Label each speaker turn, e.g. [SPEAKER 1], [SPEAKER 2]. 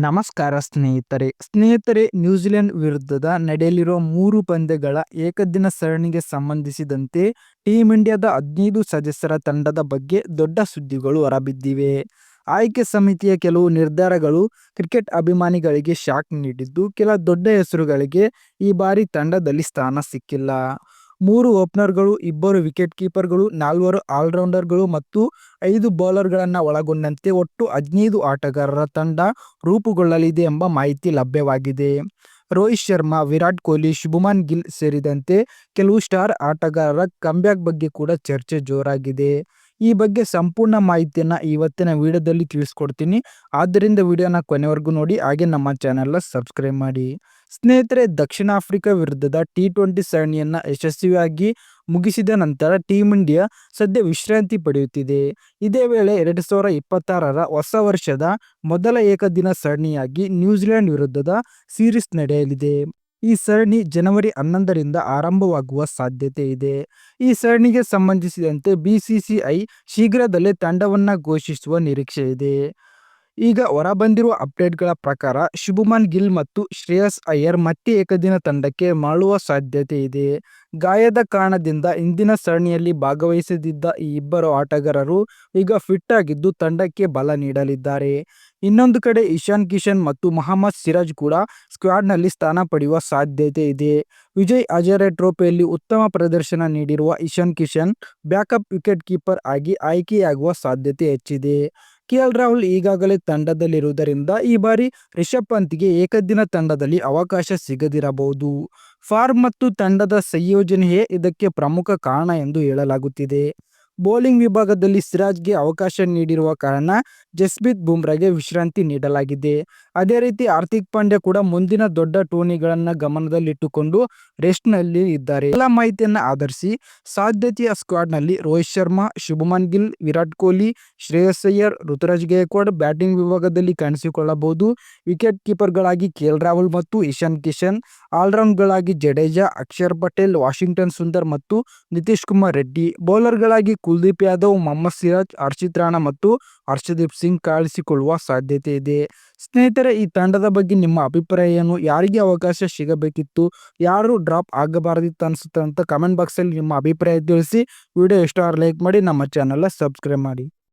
[SPEAKER 1] ನಮಸ್ಕಾರ ಸ್ನೇಹಿತರೆ. ಸ್ನೇಹಿತರೆ, ನ್ಯೂಜಿಲೆಂಡ್ ವಿರುದ್ಧದ ನಡೆಯಲಿರುವ ಮೂರು ಪಂದ್ಯಗಳ ಏಕದಿನ ಸರಣಿಗೆ ಸಂಬಂಧಿಸಿದಂತೆ ಟೀಂ ಇಂಡಿಯಾದ ಹದಿನೈದು ಸದಸ್ಯರ ತಂಡದ ಬಗ್ಗೆ ದೊಡ್ಡ ಸುದ್ದಿಗಳು ಹೊರಬಿದ್ದಿವೆ. ಆಯ್ಕೆ ಸಮಿತಿಯ ಕೆಲವು ನಿರ್ಧಾರಗಳು ಕ್ರಿಕೆಟ್ ಅಭಿಮಾನಿಗಳಿಗೆ ಶಾಕ್ ನೀಡಿದ್ದು, ಕೆಲ ದೊಡ್ಡ ಹೆಸರುಗಳಿಗೆ ಈ ಬಾರಿ ತಂಡದಲ್ಲಿ ಸ್ಥಾನ ಸಿಕ್ಕಿಲ್ಲ. ಮೂರು ಓಪನರ್ಗಳು, ಇಬ್ಬರು ವಿಕೆಟ್ ಕೀಪರ್ಗಳು, ನಾಲ್ವರು ಆಲ್ರೌಂಡರ್ಗಳು ಮತ್ತು ಐದು ಬೌಲರ್ಗಳನ್ನು ಒಳಗೊಂಡಂತೆ ಒಟ್ಟು ಹದಿನೈದು ಆಟಗಾರರ ತಂಡ ರೂಪುಗೊಳ್ಳಲಿದೆ ಎಂಬ ಮಾಹಿತಿ ಲಭ್ಯವಾಗಿದೆ. ರೋಹಿತ್ ಶರ್ಮಾ, ವಿರಾಟ್ ಕೊಹ್ಲಿ, ಶುಭಮನ್ ಗಿಲ್ ಸೇರಿದಂತೆ ಕೆಲವು ಸ್ಟಾರ್ ಆಟಗಾರರ ಕಂಬ್ಯಾಕ್ ಬಗ್ಗೆ ಕೂಡ ಚರ್ಚೆ ಜೋರಾಗಿದೆ. ಈ ಬಗ್ಗೆ ಸಂಪೂರ್ಣ ಮಾಹಿತಿಯನ್ನು ಇವತ್ತಿನ ವಿಡಿಯೋದಲ್ಲಿ ತಿಳಿಸ್ಕೊಡ್ತೀನಿ. ಆದ್ದರಿಂದ ವಿಡಿಯೋನ ಕೊನೆವರೆಗೂ ನೋಡಿ, ಹಾಗೆ ನಮ್ಮ ಚಾನೆಲ್ನ ಸಬ್ಸ್ಕ್ರೈಬ್ ಮಾಡಿ. ಸ್ನೇಹಿತರೆ, ದಕ್ಷಿಣ ಆಫ್ರಿಕಾ ವಿರುದ್ಧದ ಟಿ ಟ್ವೆಂಟಿ ಸರಣಿಯನ್ನು ಯಶಸ್ವಿಯಾಗಿ ಮುಗಿಸಿದ ನಂತರ ಟೀಂ ಇಂಡಿಯಾ ಸದ್ಯ ವಿಶ್ರಾಂತಿ ಪಡೆಯುತ್ತಿದೆ. ಇದೇ ವೇಳೆ ಎರಡು ಸಾವಿರ ಇಪ್ಪತ್ತಾರರ ಹೊಸ ವರ್ಷದ ಮೊದಲ ಏಕದಿನ ಸರಣಿಯಾಗಿ ನ್ಯೂಜಿಲೆಂಡ್ ವಿರುದ್ಧದ ಸೀರೀಸ್ ನಡೆಯಲಿದೆ. ಈ ಸರಣಿ ಜನವರಿ ಹನ್ನೊಂದರಿಂದ ಆರಂಭವಾಗುವ ಸಾಧ್ಯತೆ ಇದೆ. ಈ ಸರಣಿಗೆ ಸಂಬಂಧಿಸಿದಂತೆ ಬಿಸಿಸಿಐ ಶೀಘ್ರದಲ್ಲೇ ತಂಡವನ್ನು ಘೋಷಿಸುವ ನಿರೀಕ್ಷೆ ಇದೆ. ಈಗ ಹೊರಬಂದಿರುವ ಅಪ್ಡೇಟ್ಗಳ ಪ್ರಕಾರ ಶುಭಮನ್ ಗಿಲ್ ಮತ್ತು ಶ್ರೇಯಸ್ ಅಯ್ಯರ್ ಮತ್ತೆ ಏಕದಿನ ತಂಡಕ್ಕೆ ಮರಳುವ ಸಾಧ್ಯತೆ ಇದೆ. ಗಾಯದ ಕಾರಣದಿಂದ ಇಂದಿನ ಸರಣಿಯಲ್ಲಿ ಭಾಗವಹಿಸದಿದ್ದ ಈ ಇಬ್ಬರು ಆಟಗಾರರು ಈಗ ಫಿಟ್ ಆಗಿದ್ದು ತಂಡಕ್ಕೆ ಬಲ ನೀಡಲಿದ್ದಾರೆ. ಇನ್ನೊಂದು ಕಡೆ ಇಶಾನ್ ಕಿಶನ್ ಮತ್ತು ಮೊಹಮ್ಮದ್ ಸಿರಾಜ್ ಕೂಡ ಸ್ಕ್ವಾಡ್ನಲ್ಲಿ ಸ್ಥಾನ ಪಡೆಯುವ ಸಾಧ್ಯತೆ ಇದೆ. ವಿಜಯ್ ಅಜರೆ ಟ್ರೋಫಿಯಲ್ಲಿ ಉತ್ತಮ ಪ್ರದರ್ಶನ ನೀಡಿರುವ Ishan Kishan backup wicket keeper ಆಗಿ ಆಯ್ಕೆಯಾಗುವ ಸಾಧ್ಯತೆ ಹೆಚ್ಚಿದೆ. ಕೆಎಲ್ ರಾಹುಲ್ ಈಗಾಗಲೇ ತಂಡದಲ್ಲಿರುವುದರಿಂದ ಈ ಬಾರಿ ರಿಷಬ್ ಪಂತ್ಗೆ ಏಕದಿನ ತಂಡದಲ್ಲಿ ಅವಕಾಶ ಸಿಗದಿರಬಹುದು. ಫಾರ್ಮ್ ಮತ್ತು ತಂಡದ ಸಂಯೋಜನೆಯೇ ಇದಕ್ಕೆ ಪ್ರಮುಖ ಕಾರಣ ಎಂದು ಹೇಳಲಾಗುತ್ತಿದೆ. ಬೌಲಿಂಗ್ ವಿಭಾಗದಲ್ಲಿ ಸಿರಾಜ್ಗೆ ಅವಕಾಶ ನೀಡಿರುವ ಕಾರಣ ಜಸ್ಪ್ರೀತ್ ಬುಮ್ರಾಗೆ ವಿಶ್ರಾಂತಿ ನೀಡಲಾಗಿದೆ. ಅದೇ ರೀತಿ ಹಾರ್ದಿಕ್ ಪಾಂಡ್ಯ ಕೂಡ ಮುಂದಿನ ದೊಡ್ಡ ಟೂರ್ನಿಗಳನ್ನು ಗಮನದಲ್ಲಿಟ್ಟುಕೊಂಡು ರೆಸ್ಟ್ನಲ್ಲಿ ಇದ್ದಾರೆ. ಎಲ್ಲ ಮಾಹಿತಿಯನ್ನು ಆಧರಿಸಿ ಸಾಧ್ಯತೆಯ ಸ್ಕ್ವಾಡ್ನಲ್ಲಿ ರೋಹಿತ್ ಶರ್ಮಾ, ಶುಭಮನ್ ಗಿಲ್, ವಿರಾಟ್ ಕೊಹ್ಲಿ, ಶ್ರೇಯಸ್ ಅಯ್ಯರ್, ಋತುರಾಜ್ ಗೇಕ್ವಾಡ್ ಬ್ಯಾಟಿಂಗ್ ವಿಭಾಗದಲ್ಲಿ ಕಾಣಿಸಿಕೊಳ್ಳಬಹುದು. ವಿಕೆಟ್ ಕೀಪರ್ಗಳಾಗಿ ಕೆಎಲ್ ರಾಹುಲ್ ಮತ್ತು ಇಶಾನ್ ಕಿಶನ್, ಆಲ್ರೌಂಡ್ಗಳಾಗಿ ಜಡೇಜಾ, ಅಕ್ಷರ್ ಪಟೇಲ್, ವಾಷಿಂಗ್ಟನ್ ಸುಂದರ್ ಮತ್ತು ನಿತೀಶ್ ಕುಮಾರ್ ರೆಡ್ಡಿ. ಬೌಲರ್ಗಳಾಗಿ ಕುಲ್ದೀಪ್ ಯಾದವ್, ಮೊಹಮ್ಮದ್ ಸಿರಾಜ್, ಹರ್ಷಿತ್ ರಾಣಾ ಮತ್ತು ಹರ್ಷದೀಪ್ ಸಿಂಗ್ ಕಾಣಿಸಿಕೊಳ್ಳುವ ಸಾಧ್ಯತೆ ಇದೆ. ಸ್ನೇಹಿತರೆ, ಈ ತಂಡದ ಬಗ್ಗೆ ನಿಮ್ಮ ಅಭಿಪ್ರಾಯ ಏನು? ಯಾರಿಗೆ ಅವಕಾಶ ಸಿಗಬೇಕಿತ್ತು? ಯಾರು ಡ್ರಾಪ್ ಆಗಬಾರದಿತ್ತು ಅನಿಸುತ್ತೆ ಅಂತ ಕಮೆಂಟ್ ಬಾಕ್ಸಲ್ಲಿ ನಿಮ್ಮ ಅಭಿಪ್ರಾಯ ತಿಳಿಸಿ. ವಿಡಿಯೋ ಇಷ್ಟ ಲೈಕ್ ಮಾಡಿ, ನಮ್ಮ ಚಾನಲ್ನ ಸಬ್ಸ್ಕ್ರೈಬ್ ಮಾಡಿ.